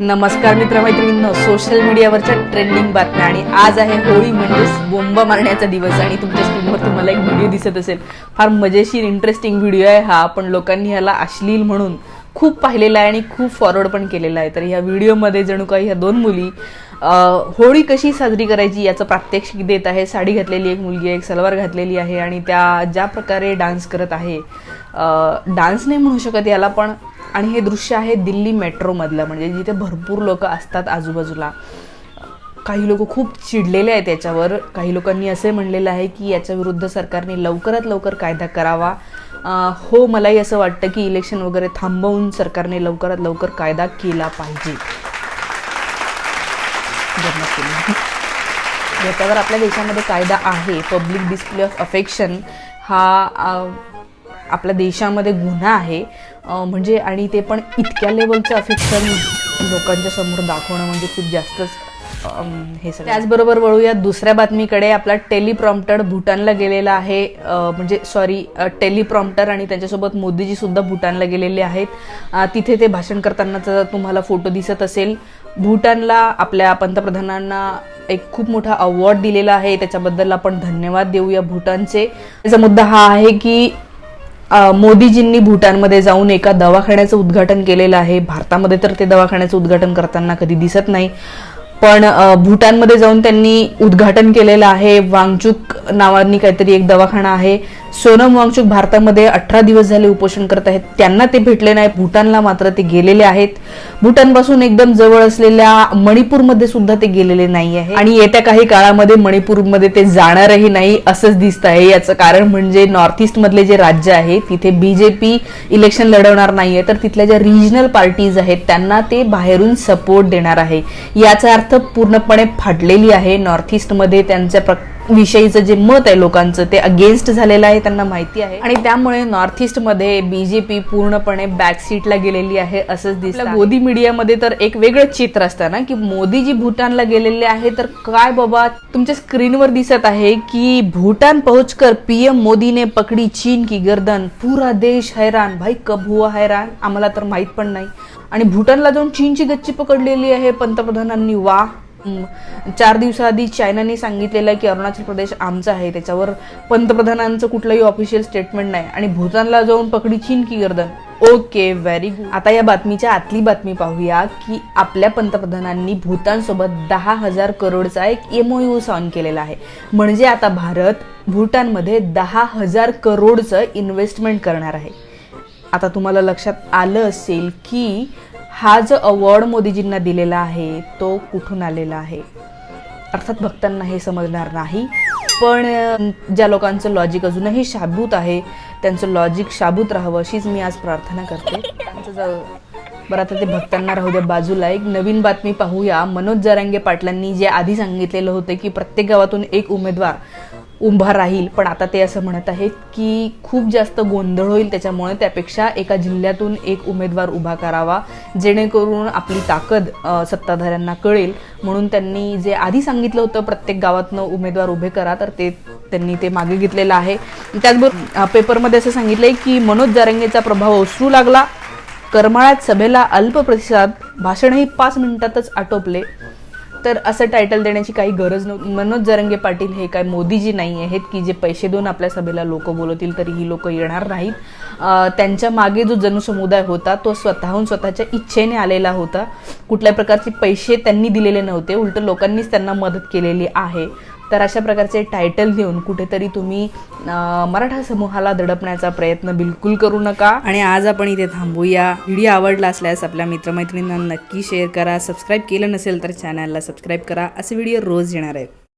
नमस्कार मित्रमैत्रिणींनो social मीडियावरच्या trending बातम्या आणि आज आहे होळी म्हणजेच बोंबा मारण्याचा दिवस आणि तुमच्या स्क्रीनवर तुम्हाला एक व्हिडिओ दिसत असेल. फार मजेशीर इंटरेस्टिंग व्हिडिओ आहे हा. पण लोकांनी ह्याला अश्लील म्हणून खूप पाहिलेला आहे आणि खूप फॉरवर्ड पण केलेला आहे. तर ह्या व्हिडिओमध्ये जणू काही ह्या दोन मुली होळी कशी साजरी करायची याचं प्रात्यक्षिक देत आहे. साडी घातलेली एक मुलगी एक सलवार घातलेली आहे आणि त्या ज्या प्रकारे डान्स करत आहे डान्स नाही म्हणू शकत याला पण आणि हे दृश्य आहे दिल्ली मेट्रोमधलं म्हणजे जिथे भरपूर लोक असतात आजूबाजूला. काही लोक खूप चिडलेले आहेत याच्यावर. काही लोकांनी असे म्हणलेलं आहे की याच्या विरुद्ध सरकारने लवकरात लवकर कायदा करावा. हो मलाही असं वाटतं की इलेक्शन वगैरे थांबवून सरकारने लवकरात लवकर कायदा केला पाहिजे. जर याच्यावर आपल्या देशामध्ये कायदा आहे. पब्लिक डिस्प्ले ऑफ अफेक्शन हा आपल्या देशामध्ये गुन्हा आहे म्हणजे आणि ते पण इतक्या लेवलचं अफेक्शन लोकांच्या समोर दाखवणं म्हणजे खूप जास्तच हे सगळं. त्याचबरोबर वळूया दुसऱ्या बातमीकडे आपला टेलिप्रॉम्प्टर भूटानला गेलेला आहे म्हणजे सॉरी टेलिप्रॉम्प्टर आणि त्यांच्यासोबत मोदीजी सुद्धा भूटानला गेलेले आहेत. तिथे ते भाषण करतानाचा तुम्हाला फोटो दिसत असेल. भूटानला आपल्या पंतप्रधानांना एक खूप मोठा अवॉर्ड दिलेला आहे. त्याच्याबद्दल आपण धन्यवाद देऊया भूटानचे. त्याचा मुद्दा हा आहे की मोदीजींनी भूटानमध्ये जाऊन एका दवाखान्याचं उद्घाटन केलेलं आहे. भारतामध्ये तर ते दवाखान्याचं उद्घाटन करताना कधी दिसत नाही. पण भूटानमध्ये जाऊन त्यांनी उद्घाटन केलेलं आहे. वांगचूक नावानी काहीतरी एक दवाखाना आहे. सोनम वांगचुक भारतामध्ये अठरा दिवस झाले उपोषण करत आहेत. त्यांना ते भेटले नाही भूटानला मात्र ते गेलेले आहेत. भूटानपासून एकदम जवळ असलेल्या मणिपूरमध्ये सुद्धा ते गेलेले नाही आहे. आणि येत्या काही काळामध्ये मणिपूरमध्ये ते जाणारही नाही असंच दिसत आहे. याचं कारण म्हणजे नॉर्थ ईस्ट मधले जे राज्य आहे तिथे बीजेपी इलेक्शन लढवणार नाहीये. तर तिथल्या ज्या रिजनल पार्टीज आहेत त्यांना ते बाहेरून सपोर्ट देणार आहे. याचा अर्थ पूर्णपणे फाटलेली आहे. नॉर्थ ईस्टमध्ये त्यांच्या प्र- विषयीचं जे मत आहे लोकांचं ते अगेन्स्ट झालेलं आहे त्यांना माहिती आहे. आणि त्यामुळे नॉर्थ ईस्टमध्ये बीजेपी पूर्णपणे बॅक सीटला गेलेली आहे असंच दिसलं मोदी मीडियामध्ये तर एक वेगळं चित्र असतं ना की मोदीजी भूटानला गेलेले आहे तर काय बाबा तुमच्या स्क्रीनवर दिसत आहे की भूटान पहुंचकर पीएम मोदी ने पकडी चीन की गर्दन. पूरा देश हैरान भाई कब हुआ हैरान? आम्हाला तर माहीत पण नाही. आणि भूटानला जाऊन चीनची गच्ची पकडलेली आहे पंतप्रधानांनी. वा. चार दिवसाआधी चायनाने सांगितलेलं की अरुणाचल प्रदेश आमचा आहे त्याच्यावर पंतप्रधानांचं कुठलंही ऑफिशियल स्टेटमेंट नाही. आणि भूतानला जाऊन पकडी चीन की गर्दन? ओके व्हेरी गुड आता या बातमीच्या आतली बातमी पाहूया की आपल्या पंतप्रधानांनी भूतानसोबत दहा हजार करोडचा एक एमओयू साईन केलेला आहे. म्हणजे आता भारत भूटानमध्ये दहा हजार करोडचं इन्व्हेस्टमेंट करणार आहे. आता तुम्हाला लक्षात आलं असेल की हा जो अवॉर्ड मोदीजींना दिलेला आहे तो कुठून आलेला आहे? अर्थात भक्तांना हे समजणार नाही. पण ज्या लोकांचं लॉजिक अजूनही शाबूत आहे त्यांचं लॉजिक शाबूत राहावं अशीच मी आज प्रार्थना करते. त्यांचं ज- बरं आता ते भक्तांना राहू द्या बाजूला एक नवीन बातमी पाहूया. मनोज जरांगे पाटलांनी जे आधी सांगितलेलं होतं की प्रत्येक गावातून एक उमेदवार उभा राहील. पण आता ते असं म्हणत आहेत की खूप जास्त गोंधळ होईल त्याच्यामुळे त्यापेक्षा एका जिल्ह्यातून एक उमेदवार उभा करावा जेणेकरून आपली ताकद सत्ताधाऱ्यांना कळेल. म्हणून त्यांनी जे आधी सांगितलं होतं प्रत्येक गावातनं उमेदवार उभे करा तर ते त्यांनी ते मागे घेतलेलं आहे. त्याचबरोबर पेपरमध्ये असं सांगितलंय की मनोज जारंगेचा प्रभाव ओसरू लागला. करमाळ्यात सभेला अल्प प्रतिसाद भाषणही पाच मिनिटातच आटोपले. तर असं टायटल देण्याची काही गरज नव्हती मनोज जरंगे पाटील हे काय मोदीजी नाही आहेत की जे पैसे देऊन आपल्या सभेला लोक बोलवतील तरी ही लोक येणार नाहीत. त्यांच्या मागे जो जनसमुदाय होता तो स्वतःहून स्वतःच्या इच्छेने आलेला होता. कुठल्या प्रकारचे पैसे त्यांनी दिलेले नव्हते उलट लोकांनीच त्यांना मदत केलेली आहे. तर अशा प्रकारचे टायटल देऊन कुठेतरी तुम्ही मराठा समूहाला दडपण्याचा प्रयत्न बिलकुल करू नका. आणि आज आपण इथे थांबूया. व्हिडिओ आवडला असल्यास आपल्या मित्रमैत्रिणींना नक्की शेअर करा. सबस्क्राईब केलं नसेल तर चॅनलला सबस्क्राईब करा. असे व्हिडिओ रोज येणार आहेत.